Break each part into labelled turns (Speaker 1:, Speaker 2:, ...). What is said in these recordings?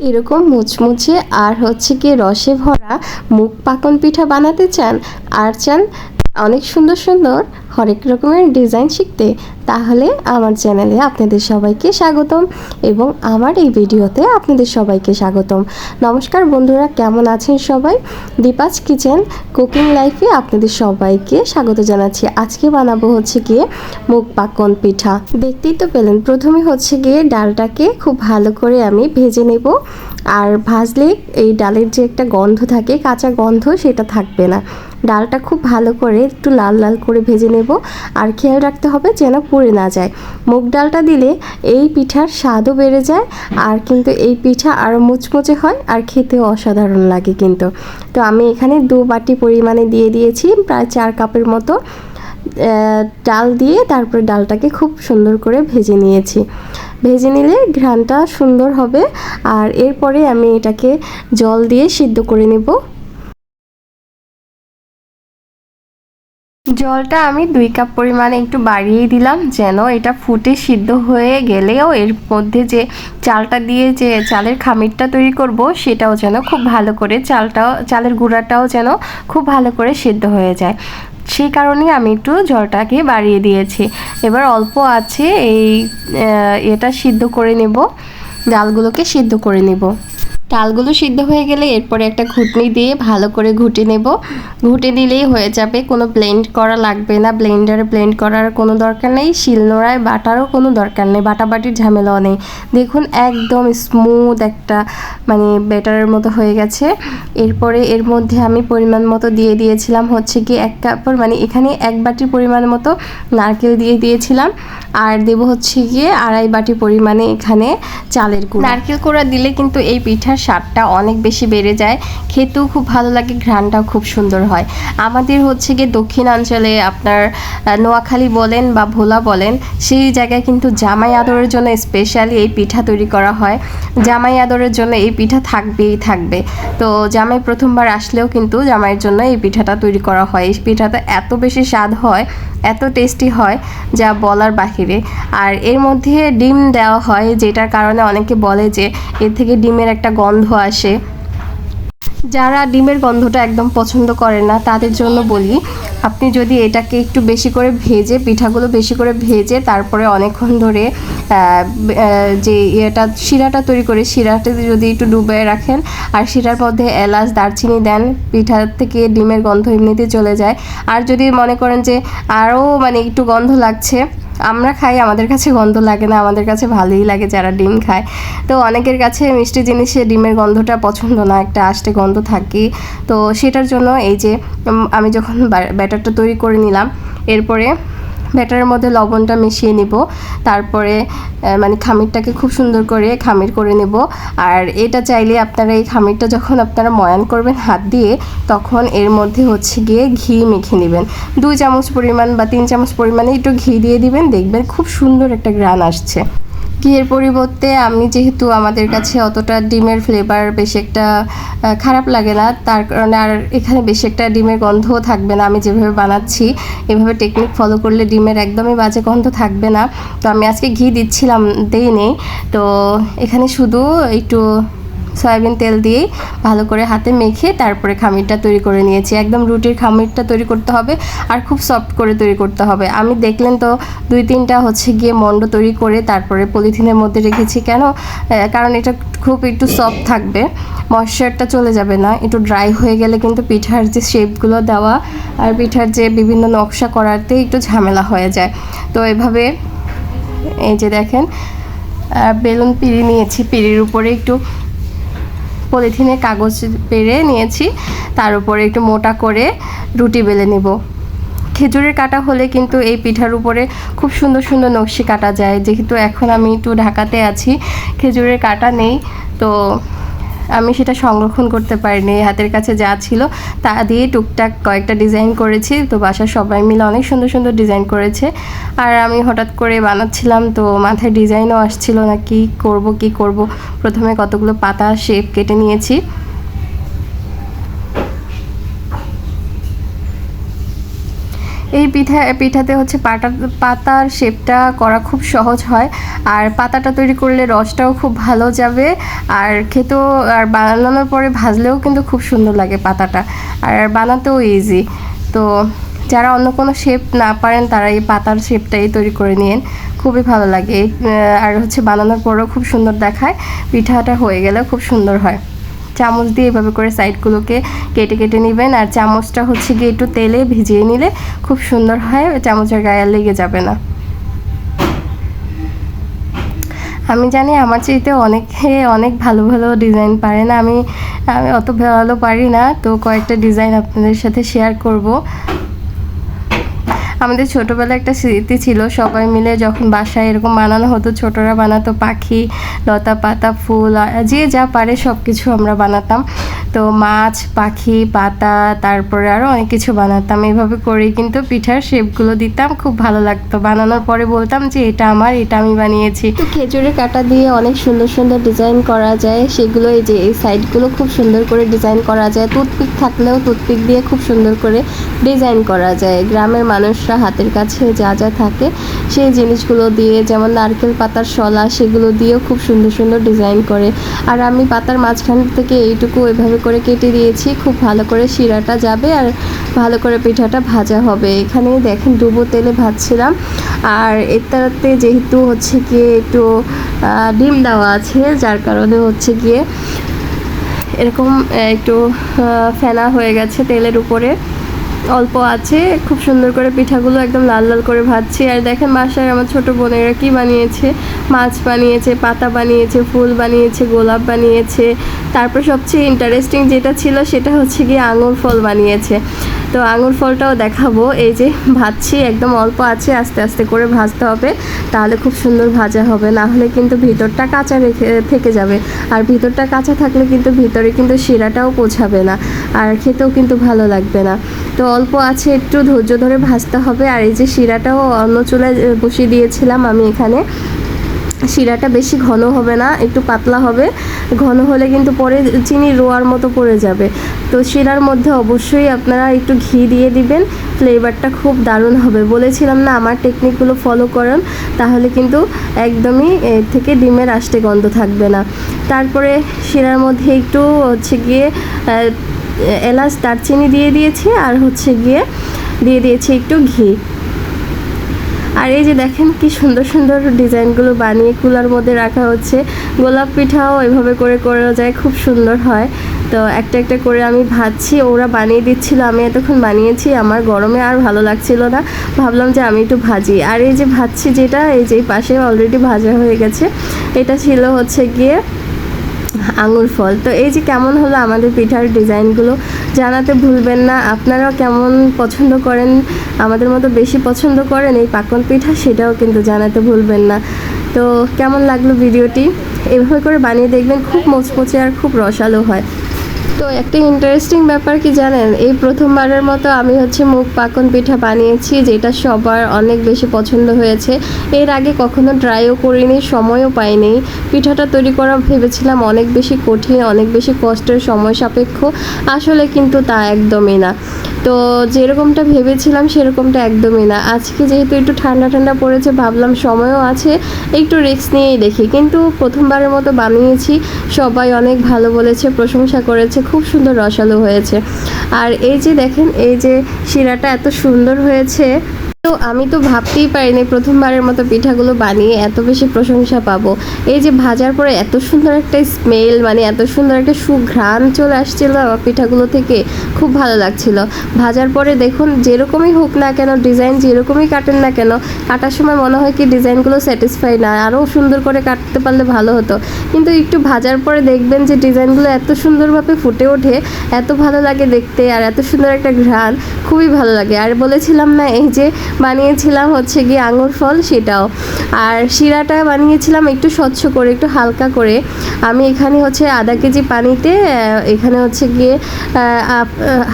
Speaker 1: এরকম মুচমুচে আর হচ্ছে কি রসে ভরা মুখ পাকন পিঠা বানাতে চান? আর চান অনেক সুন্দর সুন্দর হরেক রকমের ডিজাইন শিখতে, তাহলে আমার চ্যানেলে আপনাদের সবাইকে স্বাগতম এবং আমার এই ভিডিওতে আপনাদের সবাইকে স্বাগতম। নমস্কার বন্ধুরা, কেমন আছেন সবাই? দীপাজ কিচেন কুকিং লাইফে আপনাদের সবাইকে স্বাগত জানাচ্ছি। আজকে বানাবো হচ্ছে গিয়ে মুখ পাকন পিঠা। দেখতেই তো পেলেন, প্রথমে হচ্ছে গিয়ে ডালটাকে খুব ভালো করে আমি ভেজে নেব। আর ভাজলে এই ডালের যে একটা গন্ধ থাকে, কাঁচা গন্ধ, সেটা থাকবে না। ডালটা খুব ভালো করে একটু লাল লাল করে ভেজে নেব। আর খেয়াল রাখতে হবে যেন পুড়ে না যায়। মুগ ডালটা দিলে এই পিঠার স্বাদও বেড়ে যায় আর কিন্তু এই পিঠা আরও মুচমুচে হয় আর খেতেও অসাধারণ লাগে কিন্তু। তো আমি এখানে দু বাটি পরিমাণে দিয়ে দিয়েছি, প্রায় চার কাপের মতো ডাল দিয়ে তারপরে ডালটাকে খুব সুন্দর করে ভেজে নিয়েছি। ভেজে নিলে ঘ্রানটা সুন্দর হবে আর এরপরে আমি এটাকে জল দিয়ে সিদ্ধ করে নেব। জলটা আমি দুই কাপ পরিমাণে একটু বাড়িয়ে দিলাম, যেন এটা ফুটে সিদ্ধ হয়ে গেলেও এর মধ্যে যে চালটা দিয়ে যে চালের খামিরটা তৈরি করব, সেটাও যেন খুব ভালো করে চালটাও, চালের গুঁড়াটাও যেন খুব ভালো করে সিদ্ধ হয়ে যায়। সেই কারণেই আমি একটু জলটাকে বাড়িয়ে দিয়েছি। এবার অল্প আছে এই এটা সিদ্ধ করে নেব, ডালগুলোকে সিদ্ধ করে নেব। ডালগুলো সিদ্ধ হয়ে গেলে এরপরে একটা ঘুটনি দিয়ে ভালো করে ঘুটে নেব। ঘুটে দিলেই হয়ে যাবে, কোনো ব্লেন্ড করা লাগবে না। ব্লেন্ডারে ব্লেন্ড করার কোনো দরকার নেই, শিলনোড়ায় বাটারও কোনো দরকার নেই, বাটাবাটির ঝামেলাও নেই। দেখুন একদম স্মুথ একটা মানে ব্যাটারের মতো হয়ে গেছে। এরপরে এর মধ্যে আমি পরিমাণ মতো দিয়ে দিয়েছিলাম হচ্ছে কি এক কাপড় মানে এখানে এক বাটির পরিমাণ মতো নারকেল দিয়ে দিয়েছিলাম। আর দেব হচ্ছে গিয়ে আড়াই বাটি পরিমাণে এখানে চালের গুঁড়ো। নারকেল কোড়া দিলে কিন্তু এই পিঠার স্বাদটা অনেক বেশি বেড়ে যায়। খেতেও খুব ভালো লাগে, ঘ্রাণটাও খুব সুন্দর হয়। আমাদের হচ্ছে গিয়ে দক্ষিণাঞ্চলে আপনার নোয়াখালী বলেন বা ভোলা বলেন, সেই জায়গায় কিন্তু জামাই আদরের জন্য স্পেশালি এই পিঠা তৈরি করা হয়। জামাই আদরের জন্য এই পিঠা থাকবেই থাকবে। তো জামাই প্রথমবার আসলেও কিন্তু জামাইয়ের জন্য এই পিঠাটা তৈরি করা হয়। এই পিঠাটা এত বেশি স্বাদ হয় এত টেস্টি হয় যা বলার বাহিরে। আর এর মধ্যে ডিম দেওয়া হয়, যেটার কারণে অনেকে বলে যে এর থেকে ডিমের একটা গন্ধ আসে। যারা ডিমের গন্ধটা একদম পছন্দ করে না, তাদের জন্য বলি, আপনি যদি এটাকে একটু বেশি করে ভেজে, পিঠাগুলো বেশি করে ভেজে, তারপরে অনেকক্ষণ ধরে যে ইয়েটা, শিরাটা তৈরি করে শিরাটা যদি একটু ডুবে রাখেন, আর শিরার মধ্যে এলাচ, দারচিনি দেন, পিঠা থেকে ডিমের গন্ধ এমনিতে চলে যায়। আর যদি মনে করেন যে আরও মানে একটু গন্ধ লাগছে আমরা খাই, আমাদের কাছে গন্ধ লাগে না, আমাদের কাছে ভালোই লাগে যারা ডিম খায়। তো অনেকের কাছে মিষ্টি জিনিসে ডিমের গন্ধটা পছন্দ না, একটা আষ্টে গন্ধ থাকে। তো সেটার জন্য এই যে আমি যখন ব্যাটারটা তৈরি করে নিলাম, এরপরে ব্যাটারের মধ্যে লবণটা মিশিয়ে নিব। তারপরে মানে খামিরটাকে খুব সুন্দর করে খামির করে নেব। আর এটা চাইলে আপনারা এই খামিরটা যখন আপনারা ময়ান করবেন হাত দিয়ে, তখন এর মধ্যে হচ্ছে গিয়ে ঘি মেখে নেবেন। দুই চামচ পরিমাণ বা তিন চামচ পরিমাণে একটু ঘি দিয়ে দিবেন, দেখবেন খুব সুন্দর একটা গ্রান আসছে। ঘিয়ের পরিবর্তে আমি যেহেতু আমাদের কাছে অতটা ডিমের ফ্লেভার বেশি একটা খারাপ লাগে না, তার কারণে আর এখানে বেশি একটা ডিমের গন্ধও থাকবে না আমি যেভাবে বানাচ্ছি। এভাবে টেকনিক ফলো করলে ডিমের একদমই বাজে গন্ধ থাকবে না। তো আমি আজকে ঘি দিচ্ছিলাম দেই নেই তো এখানে শুধু একটু সয়াবিন তেল দিয়েই ভালো করে হাতে মেখে তারপরে খামিরটা তৈরি করে নিয়েছি। একদম রুটির খামিরটা তৈরি করতে হবে আর খুব সফট করে তৈরি করতে হবে। আমি দেখলেন তো দুই তিনটা হচ্ছে গিয়ে মন্ড তৈরি করে তারপরে পলিথিনের মধ্যে রেখেছি কেন? কারণ এটা খুব একটু সফট থাকবে। ময়শ্চারটা চলে যাবে না, একটু ড্রাই হয়ে গেলে কিন্তু পিঠার যে শেপগুলো দেওয়া আর পিঠার যে বিভিন্ন নকশা করাতে একটু ঝামেলা হয়ে যায়। তো এভাবে এই যে দেখেন বেলুন পিড়ি নিয়েছি, পিড়ির উপরে একটু পলিথিনে কাগজ পেরে নিয়েছি, তার উপরে একটু মোটা করে রুটি বেলে নেব। খেজুরের কাটা হলে কিন্তু এই পিঠার উপরে খুব সুন্দর সুন্দর নকশি কাটা যায়। যেহেতু এখন আমি একটু ঢাকাতে আছি, খেজুরের কাটা নেই, তো আমি সেটা সংরক্ষণ করতে পারিনি, হাতের কাছে যা ছিল তা দিয়ে টুকটাক কয়েকটা ডিজাইন করেছি, তো বাসার সবাই মিলে অনেক সুন্দর সুন্দর ডিজাইন করেছে। আর আমি হঠাৎ করে বানাচ্ছিলাম, তো মাথায় ডিজাইনও আসছিল না, কি করব কি করব? প্রথমে কতগুলো পাতা শেপ কেটে নিয়েছি। এই পিঠা, পিঠাতে হচ্ছে পাটা, পাতার শেপটা করা খুব সহজ হয়। আর পাতাটা তৈরি করলে রসটাও খুব ভালো যাবে। আর খেতেও, আর বানানোর পরে ভাজলেও কিন্তু খুব সুন্দর লাগে পাতাটা। আর বানাতেও ইজি তো যারা অন্য কোনো শেপ না পারেন, তারা এই পাতার শেপটাই তৈরি করে নিন। খুবই ভালো লাগে। আর হচ্ছে বানানোর পরেও খুব সুন্দর দেখায়। পিঠাটা হয়ে গেলে খুব সুন্দর হয়। চামচ দিয়ে এভাবে করে সাইডগুলোকে কেটে কেটে নেবেন। আর চামচটা হচ্ছে গিয়ে একটু তেলে ভিজিয়ে নিলে খুব সুন্দর হয়, চামচের গায়ে লেগে যাবে না। আমি জানি আমার চাইতে অনেকে অনেক ভালো ভালো ডিজাইন পারে না। আমি আমি অত ভালো পারি না, তো কয়েকটা ডিজাইন আপনাদের সাথে শেয়ার করব। আমাদের ছোটোবেলায় একটা স্মৃতি ছিল, সবাই মিলে যখন বাসায় এরকম বানানো হতো, ছোটরা বানাতো পাখি, লতা পাতা, ফুল যে যা পারে সব কিছু আমরা বানাতাম। তো মাছ, পাখি, পাতা, তারপরে আরও অনেক কিছু বানাতাম। এইভাবে করেই কিন্তু পিঠার শেপগুলো দিতাম, খুব ভালো লাগতো। বানানোর পরে বলতাম যে, এটা আমার, এটা আমি বানিয়েছি। তো খেজুরের কাটা দিয়ে অনেক সুন্দর সুন্দর ডিজাইন করা যায়। সেগুলো এই যে, এই সাইডগুলো খুব সুন্দর করে ডিজাইন করা যায়। টুথপিক থাকলেও টুথপিক দিয়ে খুব সুন্দর করে ডিজাইন করা যায়। গ্রামের মানুষরা হাতের কাছে যা যা থাকে, সেই জিনিসগুলো দিয়ে, যেমন নারকেল পাতার শলা, সেগুলো দিয়েও খুব সুন্দর সুন্দর ডিজাইন করে। আর আমি পাতার মাঝখান থেকে এইটুকু এভাবে করে কেটে দিয়েছি, খুব ভালো করে শিরাটা যাবে আর ভালো করে পিঠাটা ভাজা হবে। এখানে দেখেন ডুবো তেলে ভাজছিলাম। আর এটাতে যেহেতু হচ্ছে গিয়ে একটু ডিম দেওয়া আছে, যার কারণে হচ্ছে গিয়ে এরকম একটু ফেনা হয়ে গেছে তেলের উপরে। অল্প আছে, খুব সুন্দর করে পিঠাগুলো একদম লাল লাল করে ভাজছি। আর দেখেন বাসায় আমার ছোট বোনেরা কি বানিয়েছে? মাছ বানিয়েছে, পাতা বানিয়েছে, ফুল বানিয়েছে, গোলাপ বানিয়েছে। তারপর সবচেয়ে ইন্টারেস্টিং যেটা ছিল সেটা হচ্ছে গিয়ে আঙুর ফল বানিয়েছে। তো আঙুর ফলটাও দেখাবো। এই যে ভাজছি, একদম অল্প আছে, আস্তে আস্তে করে ভাজতে হবে। তাহলে খুব সুন্দর ভাজা হবে, না হলে কিন্তু ভিতরটা কাঁচা রেখে, থেকে যাবে। আর ভিতরটা কাঁচা থাকলে কিন্তু ভিতরে কিন্তু শিরাটাও পৌঁছাবে না, আর খেতেও কিন্তু ভালো লাগবে না। তো অল্প আছে, একটু ধৈর্য ধরে ভাজতে হবে। আর এই যে শিরাটাও অন্য চুলায় বসিয়ে দিয়েছিলাম আমি এখানে। শিরাটা বেশি ঘন হবে না, একটু পাতলা হবে। ঘন হলে কিন্তু পরে চিনি রোয়ার মতো পড়ে যাবে। তো শিরার মধ্যে অবশ্যই আপনারা একটু ঘি দিয়ে দিবেন, ফ্লেভারটা খুব দারুণ হবে। বলেছিলাম না, আমার টেকনিকগুলো ফলো করেন, তাহলে কিন্তু একদমই এর থেকে ডিমের আষ্টে গন্ধ থাকবে না। তারপরে শিরার মধ্যে একটু হচ্ছে গিয়ে এলাচ, দারচিনি দিয়ে দিয়েছি, আর হচ্ছে গিয়ে দিয়ে দিয়েছি একটু ঘি। আর এই যে দেখেন কি সুন্দর সুন্দর ডিজাইনগুলো বানিয়ে কুলার মধ্যে রাখা হচ্ছে। গোলাপ পিঠাও এভাবে করে করা যায়, খুব সুন্দর হয়। তো একটা একটা করে আমি ভাজছি, ওরা বানিয়ে দিচ্ছিল, আমি এতক্ষণ বানিয়েছি, আমার গরমে আর ভালো লাগছিল না। ভাবলাম যে আমি একটু ভাজি। আর এই যে ভাজছি যেটা, এই যে পাশে অলরেডি ভাজা হয়ে গেছে, এটা ছিল হচ্ছে গিয়ে আঙুর ফল। তো এই যে কেমন হলো আমাদের পিঠার ডিজাইনগুলো, জানাতে ভুলবেন না। আপনারাও কেমন পছন্দ করেন, আমাদের মতো বেশি পছন্দ করেন এই পাকন পিঠা, সেটাও কিন্তু জানাতে ভুলবেন না। তো কেমন লাগল ভিডিওটি? এভাবে করে বানিয়ে দেখবেন, খুব মোচমোচে আর খুব রসালো হয়। তো একটা ইন্টারেস্টিং ব্যাপার কি জানেন? এই প্রথমবারের মতো আমি হচ্ছে মুখ পাকন পিঠা বানিয়েছি, যেটা সবার অনেক বেশি পছন্দ হয়েছে। এর আগে কখনো ট্রাইও করিনি, সময়ও পাইনি। পিঠাটা তৈরি করা ভেবেছিলাম অনেক বেশি কঠিন, অনেক বেশি কষ্টের সময় সাপেক্ষ। আসলে কিন্তু তা একদমই না। তো যেরকমটা ভেবেছিলাম সেরকমটা একদমই না। আজকে যেহেতু একটু ঠান্ডা ঠান্ডা পড়েছে, ভাবলাম সময়ও আছে, একটু রিস্ক নিয়েই দেখি। কিন্তু প্রথমবারের মতো বানিয়েছি, সবাই অনেক ভালো বলেছে, প্রশংসা করেছে, খুব সুন্দর রসালো হয়েছে। আর এই যে দেখেন, এই যে শিরাটা এত সুন্দর হয়েছে তো আমি তো ভাবতেই পারিনি প্রথমবারের মতো পিঠাগুলো বানিয়ে এত বেশি প্রশংসা পাবো। এই যে ভাজার পরে এত সুন্দর একটা স্মেল মানে এত সুন্দর একটা সুঘ্রাণ চলে আসছিল আমার পিঠাগুলো থেকে। খুব ভালো লাগছিল। ভাজার পরে দেখুন, যেরকমই হোক না কেন ডিজাইন যেরকমই কাটেন না কেন, কাটার সময় মনে হয় কি ডিজাইনগুলো স্যাটিসফাই না আরও সুন্দর করে কাটতে পারলে ভালো হতো। কিন্তু একটু ভাজার পরে দেখবেন যে ডিজাইনগুলো এত সুন্দরভাবে ফুটে ওঠে, এত ভালো লাগে দেখতে, আর এত সুন্দর একটা ঘ্রাণ। খুবই ভালো লাগে। আর বলেছিলাম না, এই যে বানিয়েছিলাম হচ্ছে গিয়ে আঙুর ফল সেটাও। আর শিরাটা বানিয়েছিলাম একটু স্বচ্ছ করে, একটু হালকা করে। আমি এখানে হচ্ছে আধা কেজি পানিতে এখানে হচ্ছে গিয়ে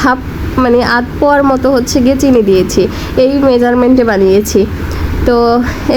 Speaker 1: হাফ মানে আধ পোয়ার মতো হচ্ছে গিয়ে চিনি দিয়েছি। এই মেজারমেন্টে বানিয়েছি। তো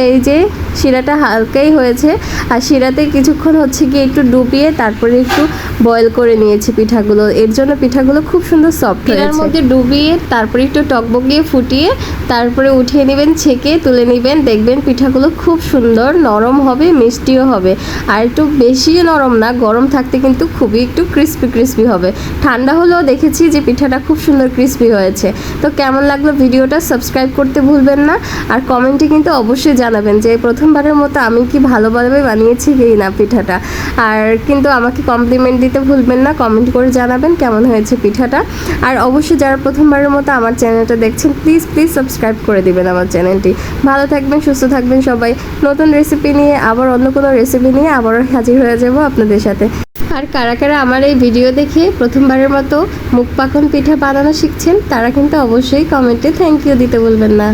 Speaker 1: এই যে শিরাটা হালকাই হয়েছে। আর শিরাতে কিছুক্ষণ হচ্ছে গিয়ে একটু ডুবিয়ে তারপরে একটু বয়েল করে নিয়েছি পিঠাগুলো। এর জন্য পিঠাগুলো খুব সুন্দর সফট হয়েছে। এর মধ্যে ডুবিয়ে তারপরে একটু টকবগিয়ে ফুটিয়ে তারপরে উঠিয়ে নেবেন ছেঁকে তুলে নেবেন। দেখবেন পিঠাগুলো খুব সুন্দর নরম হবে মিষ্টিও হবে। আর একটু বেশিও নরম না গরম থাকতে কিন্তু খুবই একটু ক্রিস্পি ক্রিস্পি হবে। ঠান্ডা হলেও দেখেছি যে পিঠাটা খুব সুন্দর ক্রিস্পি হয়েছে। তো কেমন লাগল ভিডিওটা সাবস্ক্রাইব করতে ভুলবেন না। আর কমেন্টে কিন্তু অবশ্যই জানাবেন যে প্রথমবারের মতো আমি কি ভালোভাবে বানিয়েছি কি না পিঠাটা। আর কিন্তু আমাকে কমপ্লিমেন্ট দিতে ভুলবেন না কমেন্ট করে জানাবেন কেমন হয়েছে পিঠাটা। আর অবশ্যই যারা প্রথমবারের মতো আমার চ্যানেলটা দেখছেন প্লিজ প্লিজ সাবস্ক্রাইব করে দিবেন আমার চ্যানেলটি ভালো থাকবেন, সুস্থ থাকবেন সবাই। নতুন রেসিপি নিয়ে, আবার অন্য কোনো রেসিপি নিয়ে আবারও হাজির হয়ে যাব আপনাদের সাথে। আর কারা কারা আমার এই ভিডিও দেখে প্রথমবারের মতো মুখ পাখন পিঠা বানানো শিখছেন, তারা কিন্তু অবশ্যই কমেন্টে থ্যাংক ইউ দিতে বলবেন না।